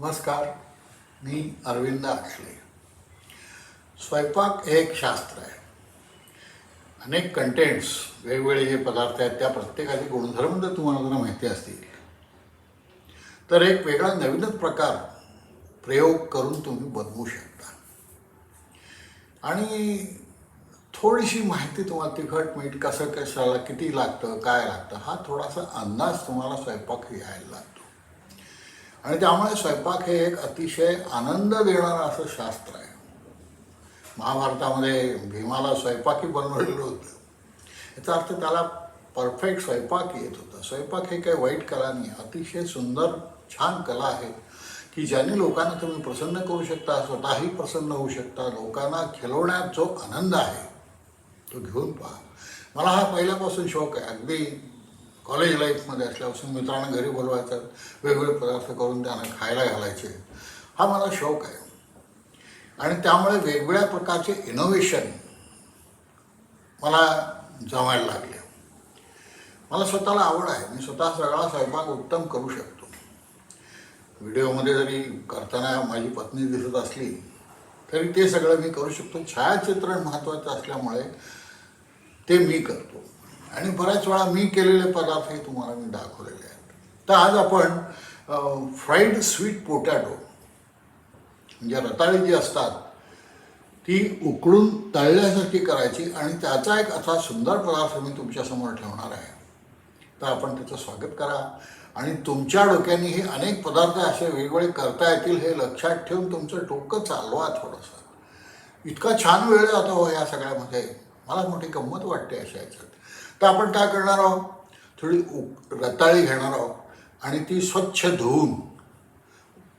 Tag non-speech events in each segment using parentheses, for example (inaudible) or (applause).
नमस्कार मी अरविंद आक्षले स्वयंपाक हे एक शास्त्र आहे. अनेक कंटेंट्स वेगवेगळे जे पदार्थ आहेत त्या प्रत्येकाचे गुणधर्म जर तुम्हाला जरा माहिती असतील तर एक वेगळा नवीनच प्रकार प्रयोग करून तुम्ही बनवू शकता. आणि थोडीशी माहिती तुम्हाला तिखट मीठ कसं कशाला किती लागतं काय लागतं हा थोडासा अंदाज तुम्हाला स्वयंपाक यायला लागतो. आणि त्यामुळे स्वयंपाक हे एक अतिशय आनंद देणारं असं शास्त्र आहे. महाभारतामध्ये भीमाला स्वयंपाकी बनवलेलं होतं. याचा अर्थ त्याला परफेक्ट स्वयंपाक येत होता. स्वयंपाक हे काही वाईट कला नाही अतिशय सुंदर छान कला आहे की ज्याने लोकांना तुम्ही प्रसन्न करू शकता स्वतःही प्रसन्न होऊ शकता. लोकांना खिलवण्यात जो आनंद आहे तो घेऊन पहा. मला हा पहिल्यापासून शौक आहे. अगदी कॉलेज लाईफमध्ये असल्यापासून मित्रांना घरी बोलवायचं वेगवेगळे पदार्थ करून त्यांना खायला घालायचे. हा मला शौक आहे. आणि त्यामुळे वेगवेगळ्या प्रकारचे इनोव्हेशन मला जमायला लागले. मला स्वतःला आवड आहे. मी स्वतः सगळा स्वयंपाक उत्तम करू शकतो. व्हिडिओमध्ये जरी करताना माझी पत्नी दिसत असली तरी ते सगळं मी करू शकतो. छायाचित्रण महत्त्वाचं असल्यामुळे ते मी करतो. आणि बऱ्याच वेळा मी केलेले पदार्थ हे तुम्हाला मी दाखवलेले आहेत. तर आज आपण फ्राईड स्वीट पोटॅटो म्हणजे रताळी जी असतात ती उकळून तळल्यासारखी करायची आणि त्याचा एक असा सुंदर पदार्थ मी तुमच्यासमोर ठेवणार आहे. तर आपण त्याचं स्वागत करा. आणि तुमच्या डोक्याने हे अनेक पदार्थ असे वेगवेगळे करता येतील हे लक्षात ठेवून तुमचं डोकं चालवा थोडंसं. इतका छान वेळ जातो हो या सगळ्यामध्ये. मला मोठी गंमत वाटते अशा याच्यात. तर आपण काय करणार आहोत? थोडी उक रताळी घेणार आहोत आणि ती स्वच्छ धुवून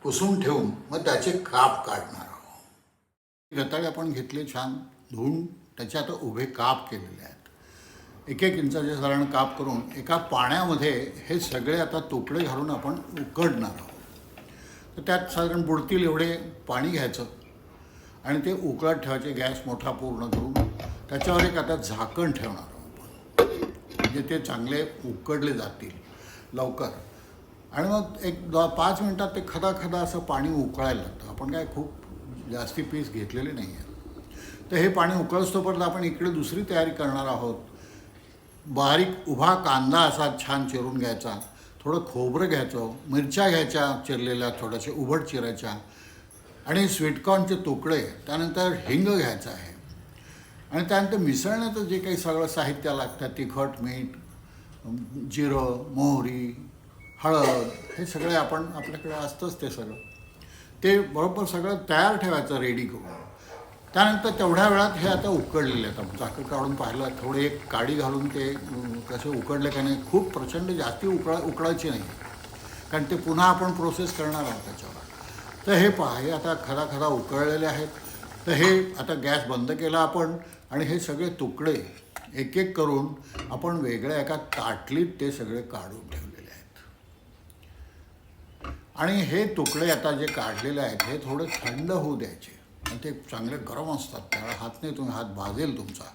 पुसून ठेवून मग त्याचे काप काढणार आहोत. रताळी आपण घेतले छान धुवून त्याचे आता उभे काप केलेले आहेत. एक एक इंचाचे साधारण काप करून एका पाण्यामध्ये हे सगळे आता तुकडे घालून आपण उकडणार आहोत. तर त्यात साधारण बुडतील एवढे पाणी घ्यायचं आणि ते उकळत ठेवायचे गॅस मोठा पूर्ण करून त्याच्यावर एक आता झाकण ठेवणार आहोत आपण. म्हणजे ते चांगले उकडले जातील लवकर. आणि मग एक द पाच मिनटात ते खदा खदा असं पाणी उकळायला लागतं. आपण काय खूप जास्ती पीस घेतलेले नाही आहे तर हे पाणी उकळस्तोपर्यंत आपण इकडे दुसरी तयारी करणार आहोत. बारीक उभा कांदा असा छान चिरून घ्यायचा. थोडं खोबरं घ्यायचं. मिरच्या घ्यायच्या चिरलेल्या थोड्याशा उभट चिरायच्या. आणि स्वीटकॉर्नचे तुकडे त्यानंतर हिंग घ्यायचं आहे. आणि त्यानंतर मिसळण्याचं जे काही सगळं साहित्य लागतं तिखट मीठ जिरं मोहरी हळद हे सगळे आपण आपल्याकडे असतंच ते सगळं. ते बरोबर सगळं तयार ठेवायचं रेडी करून. त्यानंतर तेवढ्या वेळात हे आता उकडलेले आहेत. आपण काढून पाहिलं थोडे एक काडी घालून ते कसे उकडले का नाही खूप प्रचंड जास्ती उकळा उकळायची नाही. कारण ते पुन्हा आपण प्रोसेस करणार आहोत त्याच्यावर. तर हे पहा हे आता खरा खरा उकळलेले आहेत. तर हे आता गॅस बंद केला आपण आणि हे सगळे तुकडे एक एक करून आपण वेगळ्या एका ताटलीत ते सगळे काढून ठेवलेले आहेत. आणि हे तुकडे आता जे काढलेले आहेत हे थोडे थंड होऊ द्यायचे. आणि ते चांगले गरम असतात त्याला हात नाही तुम्ही हात भाजेल तुमचा.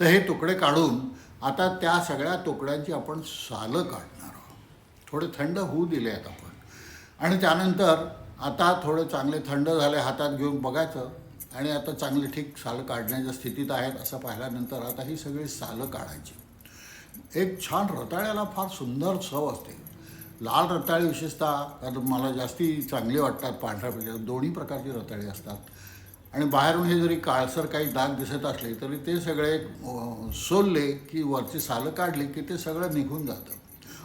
तर हे तुकडे काढून आता त्या सगळ्या तुकड्यांची आपण सालं काढणार आहोत. थोडे थंड होऊ दिले आहेत आपण. आणि त्यानंतर आता थोडे चांगले थंड झाले हातात घेऊन बघायचं. आणि आता चांगले ठीक सालं काढण्याच्या स्थितीत आहेत असं पाहिल्यानंतर आता ही सगळी सालं काढायची. एक छान रताळ्याला फार सुंदर चव असते. लाल रताळी विशेषतः कारण मला जास्ती चांगली वाटतात पांढऱ्यापेक्षा दोन्ही प्रकारची रताळी असतात. आणि बाहेरून हे जरी काळसर काही डाग दिसत असले तरी ते सगळे सोलले की वरची सालं काढली की ते सगळं निघून जातं.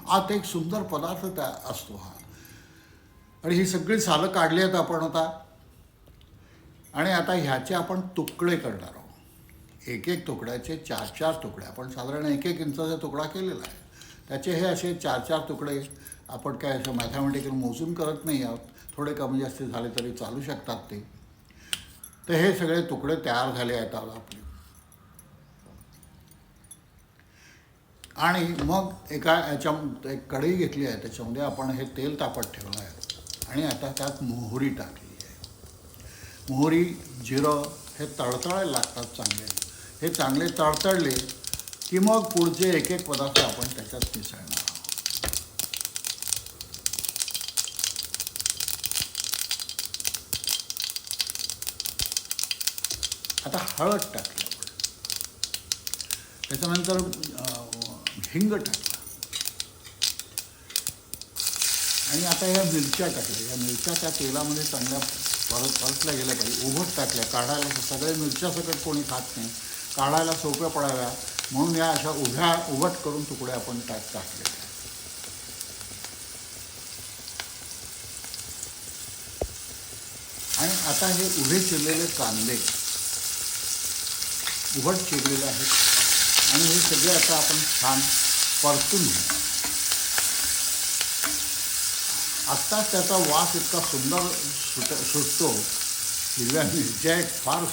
आत एक सुंदर पदार्थ त्या असतो हा. आणि ही सगळी सालं काढली आहेत आपण आता. आणि आता ह्याचे आपण तुकडे करणार आहोत. एक एक तुकड्याचे चार चार तुकडे. आपण साधारण एक एक इंचाचा तुकडा केलेला आहे. त्याचे हे असे चार चार तुकडे आपण काय असं मॅथमॅटिकल मोजून करत नाही आहोत. थोडे कमी जास्त झाले तरी चालू शकतात ते. तर हे सगळे तुकडे तयार झाले आहेत आता आपले. आणि मग एका याच्या एक कढई घेतली आहे. त्याच्यामध्ये आपण हे तेल तापत ठेवलं आहे. आणि आता त्यात मोहरी टाकली. मोहरी जिरं हे तळतळायला लागतात चांगले. हे चांगले तळतळले की मग पुढचे एक एक पदार्थ आपण त्याच्यात मिसळणार आता हळद टाकली आपण. त्याच्यानंतर हिंग टाकला. आणि आता या मिरच्या टाकल्या. या मिरच्या त्या तेलामध्ये चांगल्या परत परतल्या गेल्या पाहिजे. उभट टाकल्या. काढायला सगळ्या मिरच्या सकट कोणी खात नाही. काढायला सोप्या पडाव्या. म्हणून या अशा उभ्या उभट करून तुकडे आपण टाक टाकले. आणि आता हे उभे चिरलेले कांदे. उभट चिरलेले आहेत. आणि हे सगळे आता आपण छान परतून घेऊ. आत्ताच त्याचा वास इतका सुंदर सुट सुटतो. हिरव्या मिरच्या एक फार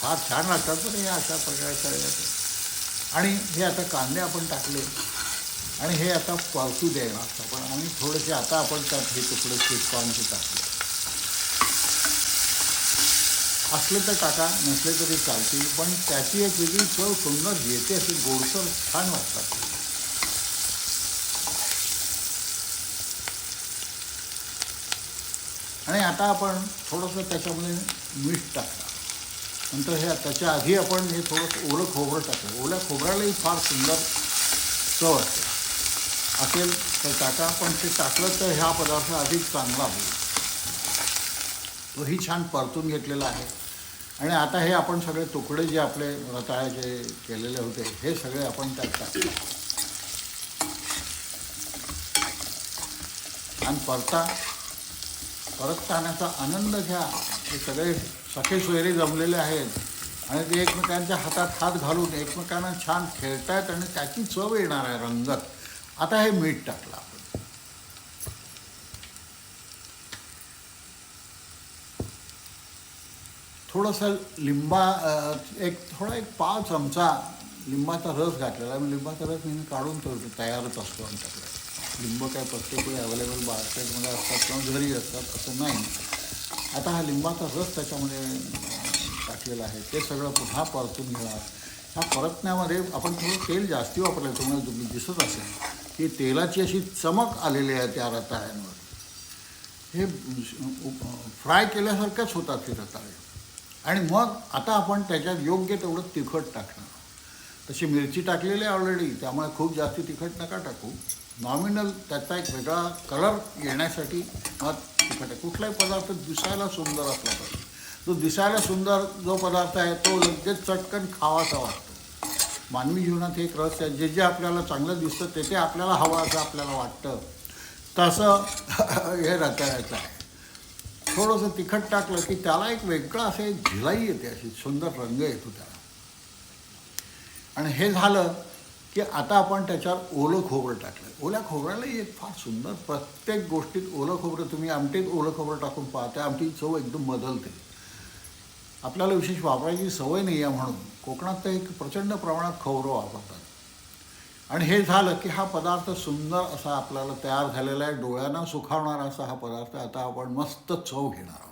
फार छान लागतात पण हे अशा प्रकारे करायचं आणि हे आता कांदे आपण टाकले. आणि हे आता परतू द्यायला आपण आणि थोडेसे आता आपण त्यात हे तुकडे चिटकावूनचे टाकले. असले तर टाका नसले तरी चालतील. पण त्याची एक वेगळी चव सुंदर येते अशी गोडसर छान वाटतात. आणि आता आपण थोडंसं त्याच्यामध्ये मीठ टाकलं नंतर हे त्याच्या आधी आपण हे थोडंसं ओलं खोबरं टाकलं ओल्या खोबऱ्यालाही फार सुंदर चव असते. असेल तर टाका पण ते टाकलं तर ह्या पदार्थ अधिक चांगला होईल. तोही छान परतून घेतलेला आहे. आणि आता हे आपण सगळे तुकडे जे आपले रताळ्याचे केलेले होते हे सगळे आपण त्यात टाकले छान परता. परततानाचा आनंद घ्या. हे सगळे सखे सोयरे जमलेले आहेत. आणि ते एकमेकांच्या हातात हात घालून एकमेकांना छान खेळतायत आणि त्याची चव येणार आहे रंगत. आता हे मीठ टाकलं आपण. थोडंसं लिंबा एक थोडा एक पाव चमचा लिंबाचा रस घातलेला आहे. लिंबाचा रस मी काढून तो तयारच असतो आमच्याकडे लिंब काय प्रत्येक वेळी अवेलेबल मार्केटमध्ये असतात किंवा घरी असतात असं नाही. आता हा लिंबाचा रस त्याच्यामध्ये टाकलेला आहे. ते सगळं पुन्हा परतून घेणार. ह्या परतण्यामध्ये आपण थोडं तेल जास्ती वापरलं तुम्हाला तुम्ही दिसत असेल की तेलाची अशी चमक आलेली आहे त्या रताळ्यांवर. हे फ्राय केल्यासारख्याच होतात हे रताळे. आणि मग आता आपण त्याच्यात योग्य तेवढं तिखट टाकणार. तशी मिरची टाकलेली आहे ऑलरेडी त्यामुळे खूप जास्ती तिखट नका टाकू. नॉमिनल त्याचा एक वेगळा कलर येण्यासाठी तिखट आहे. कुठलाही पदार्थ दिसायला सुंदर असला पाहिजे. जो दिसायला सुंदर जो पदार्थ आहे तो लगेच चटकन खावासा वाटतो. मानवी जीवनात एक रहस्य आहे. जे जे आपल्याला चांगलं दिसतं ते ते आपल्याला हवं असं आपल्याला वाटतं. तसं (laughs) हे रचायचं आहे. थोडंसं तिखट टाकलं की त्याला एक वेगळं असे झिलाई येते अशी सुंदर रंग येतो त्याला. आणि हे झालं की आता आपण त्याच्यावर ओलं खोबरं टाकलं ओल्या खोबऱ्यालाही एक फार सुंदर प्रत्येक गोष्टीत ओलं खोबरं तुम्ही आमटीत ओलं खोबरं टाकून पहा त्या आमटी चव एकदम बदलते आपल्याला विशेष वापरायची सवय नाही आहे म्हणून कोकणात तर एक प्रचंड प्रमाणात खोबरं वापरतात. आणि हे झालं की हा पदार्थ सुंदर असा आपल्याला तयार झालेला आहे डोळ्यांना सुखावणारा असा हा पदार्थ आता आपण मस्त चव घेणार